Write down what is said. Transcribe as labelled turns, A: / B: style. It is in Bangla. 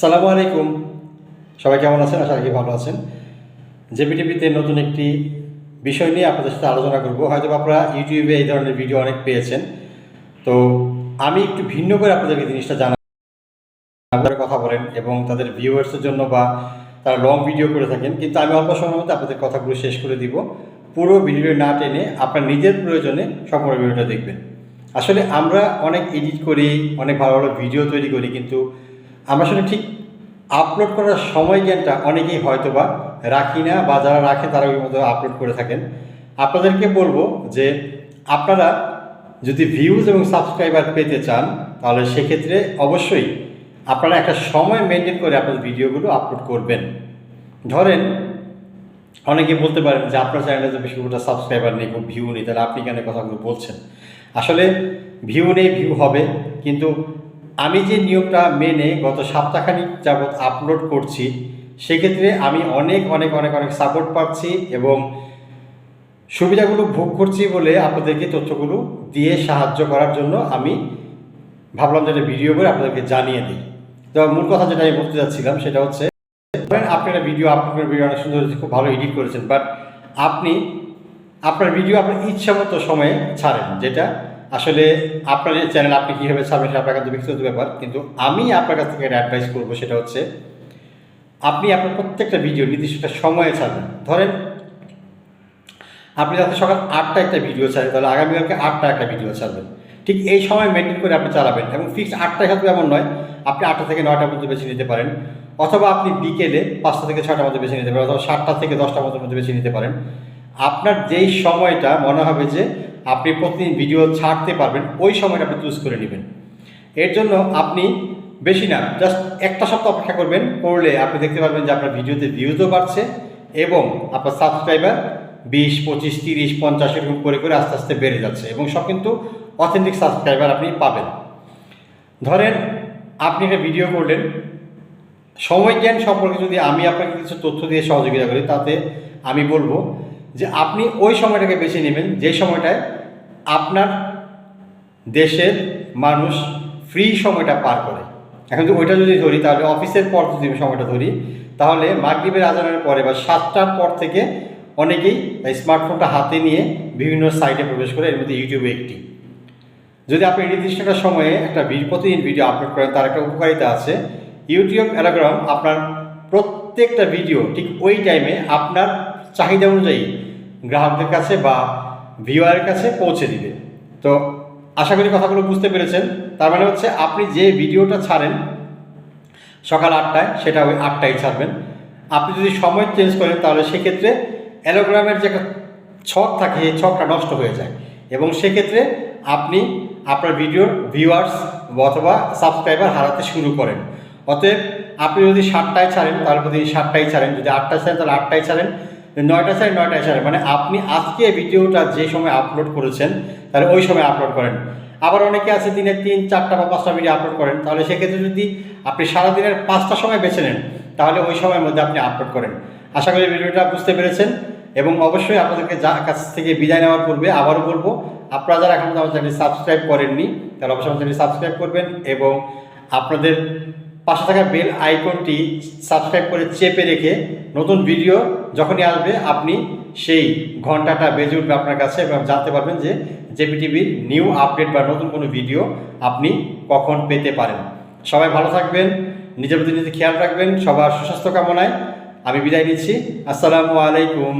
A: সালামু আলাইকুম। সবাই কেমন আছেন? আশা রাখি ভালো আছেন। জেপিটিভিতে নতুন একটি বিষয় নিয়ে আপনাদের সাথে আলোচনা করব। হয়তো আপনারা ইউটিউবে এই ধরনের ভিডিও অনেক পেয়েছেন। তো আমি একটু ভিন্ন করে আপনাদেরকে জিনিসটা জানা কথা বলেন এবং তাদের ভিউয়ার্সের জন্য বা তারা লং ভিডিও করে থাকেন। কিন্তু আমি অল্প সময়ের মধ্যে আপনাদের কথাগুলো শেষ করে দিব। পুরো ভিডিও না টেনে আপনার নিজের প্রয়োজনে সম্পূর্ণ ভিডিওটা দেখবেন। আসলে আমরা অনেক এডিট করি, অনেক ভালো ভালো ভিডিও তৈরি করি, কিন্তু আমরা আসলে ঠিক আপলোড করার সময় জ্ঞানটা অনেকেই হয়তো বা রাখি না বা যারা রাখে তারা ওই মতো আপলোড করে থাকেন। আপনাদেরকে বলব যে আপনারা যদি ভিউজ এবং সাবস্ক্রাইবার পেতে চান, তাহলে সেক্ষেত্রে অবশ্যই আপনারা একটা সময় মেনটেন করে আপনাদের ভিডিওগুলো আপলোড করবেন। ধরেন অনেকে বলতে পারেন যে, আপনার চ্যানেলে তো বেশি কোটা সাবস্ক্রাইবার নেই, খুব ভিউ নেই। তাহলে আপনি কেন কথাগুলো বলছেন? আসলে ভিউ নেই ভিউ হবে, কিন্তু আমি যে নিয়মটা মেনে গত সপ্তাহখানিক যাবৎ আপলোড করছি, সেক্ষেত্রে আমি অনেক অনেক অনেক অনেক সাপোর্ট পাচ্ছি এবং সুবিধাগুলো ভোগ করছি বলে আপনাদেরকে তথ্যগুলো দিয়ে সাহায্য করার জন্য আমি ভাবলাম যে একটা ভিডিও করে আপনাদেরকে জানিয়ে দিই। তো মূল কথা যেটা আমি বলতে যাচ্ছিলাম সেটা হচ্ছে, ধরেন আপনি একটা ভিডিও আপলোড করে ভিডিও অনেক সুন্দর, খুব ভালো এডিট করেছেন বাট আপনি, আপনার ভিডিও আপনার ইচ্ছা মতো সময়ে ছাড়েন, যেটা আসলে আপনার চ্যানেল আপনি কীভাবে ছাড়বেন সেটা আপনার কাছে ব্যক্তিগত ব্যাপার, কিন্তু আমি আপনার কাছ থেকে একটা অ্যাডভাইস করব, সেটা হচ্ছে আপনি আপনার প্রত্যেকটা ভিডিও নির্দিষ্ট একটা সময়ে ছাড়বেন। ধরেন আপনি যাতে সকাল আটটা একটা ভিডিও ছাড়েন, তাহলে আগামীকালকে আটটা একটা ভিডিও ছাড়বেন। ঠিক এই সময় মেনটেন করে আপনি চালাবেন এবং ফিক্সড আটটায় হয়তো এমন নয়, আপনি আটটা থেকে নয়টার মধ্যে বেছে নিতে পারেন। অথবা আপনি বিকেলে পাঁচটা থেকে ছটার মধ্যে বেছে নিতে পারেন, অথবা সাতটা থেকে দশটার মধ্যে বেছে নিতে পারেন। আপনার যেই সময়টা মনে হবে যে আপনি প্রতিদিন ভিডিও ছাড়তে পারবেন, ওই সময়টা আপনি চুজ করে নেবেন। এর জন্য আপনি বেশি না জাস্ট একটা সপ্তাহ অপেক্ষা করবেন, করলে আপনি দেখতে পারবেন যে আপনার ভিডিওতে ভিউজও বাড়ছে এবং আপনার সাবস্ক্রাইবার বিশ, পঁচিশ, তিরিশ, পঞ্চাশ এরকম করে করে আস্তে আস্তে বেড়ে যাচ্ছে এবং সব কিন্তু অথেন্টিক সাবস্ক্রাইবার আপনি পাবেন। ধরেন আপনি একটা ভিডিও করলেন, সময় জ্ঞান সম্পর্কে যদি আমি আপনাকে কিছু তথ্য দিয়ে সহযোগিতা করি, তাতে আমি বলব যে আপনি ওই সময়টাকে বেছে নেবেন, যে সময়টায় আপনার দেশের মানুষ ফ্রি সময়টা পার করে। এখন যদি ওইটা যদি ধরি, তাহলে অফিসের পর যদি সময়টা ধরি, তাহলে মাগরীবের আজানের পরে বা সাতটার পর থেকে অনেকেই স্মার্টফোনটা হাতে নিয়ে বিভিন্ন সাইটে প্রবেশ করে, এর মধ্যে ইউটিউবে একটি। যদি আপনি নির্দিষ্ট একটা সময়ে একটা প্রতিদিন ভিডিও আপলোড করেন, তার একটা উপকারিতা আছে। ইউটিউব অ্যালাগ্রাম আপনার প্রত্যেকটা ভিডিও ঠিক ওই টাইমে আপনার চাহিদা অনুযায়ী গ্রাহকদের কাছে বা ভিউয়ারের কাছে পৌঁছে দিবে। তো আশা করি কথাগুলো বুঝতে পেরেছেন। তার মানে হচ্ছে আপনি যে ভিডিওটা ছাড়েন সকাল আটটায়, সেটা ওই আটটায় ছাড়বেন। আপনি যদি সময় চেঞ্জ করেন, তাহলে সেক্ষেত্রে অ্যালোগ্রামের যে একটা ছক থাকে, সেই ছকটা নষ্ট হয়ে যায়। এবং সেক্ষেত্রে আপনি আপনার ভিডিওর ভিউয়ার্স অথবা সাবস্ক্রাইবার হারাতে শুরু করেন। অতএব আপনি যদি সাতটায় ছাড়েন, তাহলে প্রতিদিন সাতটায় ছাড়েন। যদি আটটায় ছাড়েন, তাহলে আটটায় ছাড়েন। নয়টা ছাড়েন নয়টায় ছাড়েন মানে আপনি আজকে ভিডিওটা যে সময় আপলোড করেছেন, তাহলে ওই সময় আপলোড করেন। আবার অনেকে আছে দিনে তিন, চারটা বা পাঁচটা ভিডিও আপলোড করেন। তাহলে সেক্ষেত্রে যদি আপনি সারাদিনের পাঁচটা সময় বেছে নেন, তাহলে ওই সময়ের মধ্যে আপনি আপলোড করেন। আশা করি ভিডিওটা বুঝতে পেরেছেন এবং অবশ্যই আপনাদেরকে যা কাছ থেকে বিদায় নেওয়ার পূর্বে আবারও বলব, আপনারা যারা এখন আমার চ্যানেল সাবস্ক্রাইব করেননি, তাহলে অবশ্যই আমার চ্যানেল সাবস্ক্রাইব করবেন এবং আপনাদের পাশে থাকা বেল আইকনটি সাবস্ক্রাইব করে চেপে রেখে নতুন ভিডিও যখনই আসবে, আপনি সেই ঘন্টাটা বেজে উঠবে আপনার কাছে এবং জানতে পারবেন যে জেপিটিভির নিউ আপডেট বা নতুন কোনো ভিডিও আপনি কখন পেতে পারেন। সবাই ভালো থাকবেন, নিজের প্রতি নিজে খেয়াল রাখবেন, সবার সুস্বাস্থ্য কামনায় আমি বিদায় নিচ্ছি। আসসালামু আলাইকুম।